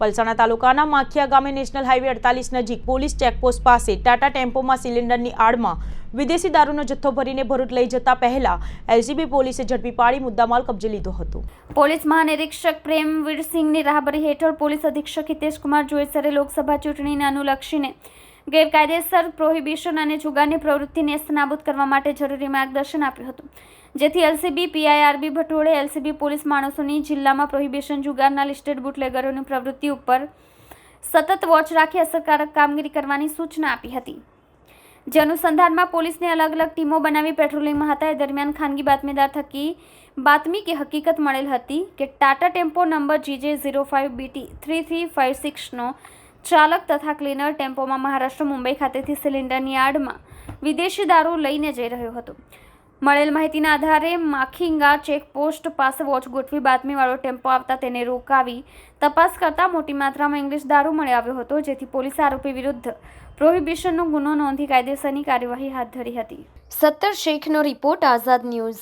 પલસાણા તાલુકાના માખિયા ગામે national highway અડતાલીસ નજીક પોલીસ ચેકપોસ્ટ પાસે ટાટા ટેમ્પોમાં સિલિન્ડરની આડમાં વિદેશી દારૂનો જથ્થો ભરીને ભરૂચ લઈ જતા પહેલા એલસીબી પોલીસે ઝડપી પાડી મુદ્દામાલ કબજે લીધો હતો. પોલીસ મહાનિરીક્ષક પ્રેમવીર સિંહની રાહબરી હેઠળ પોલીસ અધિક્ષક હિતેશ કુમાર જોઈસરે લોકસભા ચૂંટણીને અનુલક્ષીને ગેરકાયદેસર પ્રોહિબિશન અને જુગારની પ્રવૃત્તિને નાબૂદ કરવા માટે જરૂરી માર્ગદર્શન આપ્યું હતું. જેથી એલસીબી, પીઆઈઆરબી ભટોળે એલસીબી પોલીસ માણસોની જિલ્લામાં પ્રોહિબિશન, જુગારના લિસ્ટેડ બુટલેગરોની પ્રવૃત્તિ ઉપર સતત વોચ રાખી અસરકારક કામગીરી કરવાની સૂચના આપી હતી. જે અનુસંધાનમાં પોલીસને અલગ અલગ ટીમો બનાવી પેટ્રોલિંગમાં હતા. એ દરમિયાન ખાનગી બાતમીદાર થકી બાતમી કે હકીકત મળેલ હતી કે Tata tempo number GJ zero five BT three three five સિક્સનો ચાલક તથા ક્લીનર ટેમ્પોમાં મહારાષ્ટ્ર, મુંબઈ ખાતેથી સિલિન્ડરની આડમાં વિદેશી દારૂ લઈને જઈ રહ્યો હતો. મળેલ માહિતીના આધારે માખીંગા ચેકપોસ્ટ પાસે વોચ ગોઠવી બાતમીવાળો ટેમ્પો આવતા તેને રોકાવી તપાસ કરતા મોટી માત્રામાં ઇંગ્લિશ દારૂ મળી આવ્યો હતો, જેથી પોલીસ આરોપી વિરુદ્ધ પ્રોહિબિશનનો ગુનો નોંધી કાયદેસરની કાર્યવાહી હાથ ધરી હતી. સત્તર શેખનો રિપોર્ટ આઝાદ ન્યૂઝ.